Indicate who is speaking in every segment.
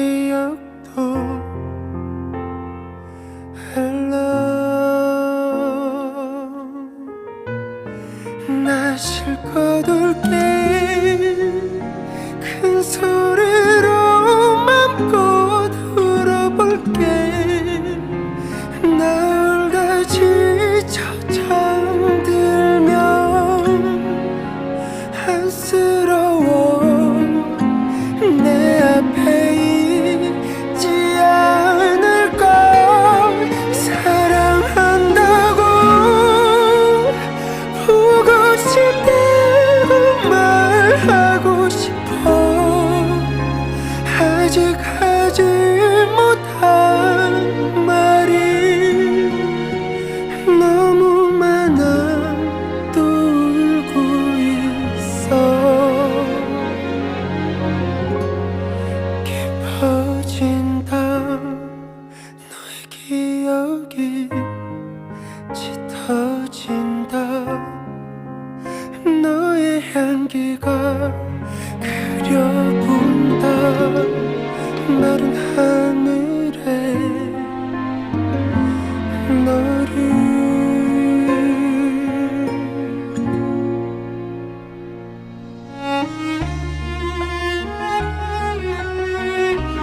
Speaker 1: 기억도 Hello 나 실컷 울게. 큰 소리 향기가 그려본다 마른 하늘에 너를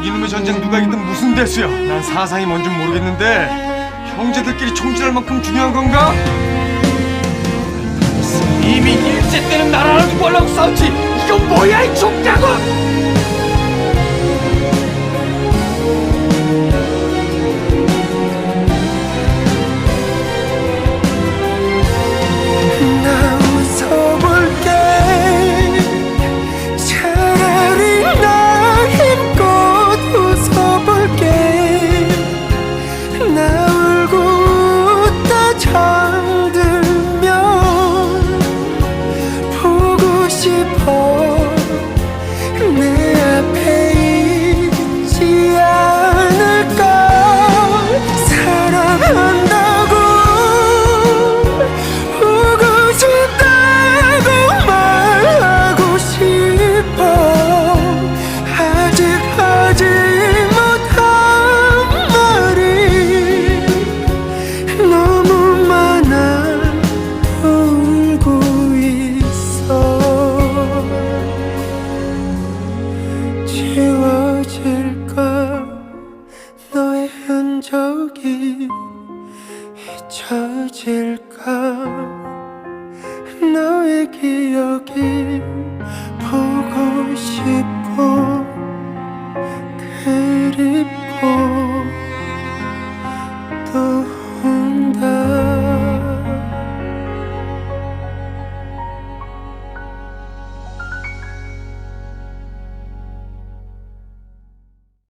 Speaker 2: 이놈의 전쟁 누가 이기든 무슨 대수야 난 사상이 뭔지 모르겠는데 형제들끼리 총질할 만큼 중요한 건가? 하려고 싸웠지. 이건 뭐야 이 족자고 너의 기억이 보고 싶어.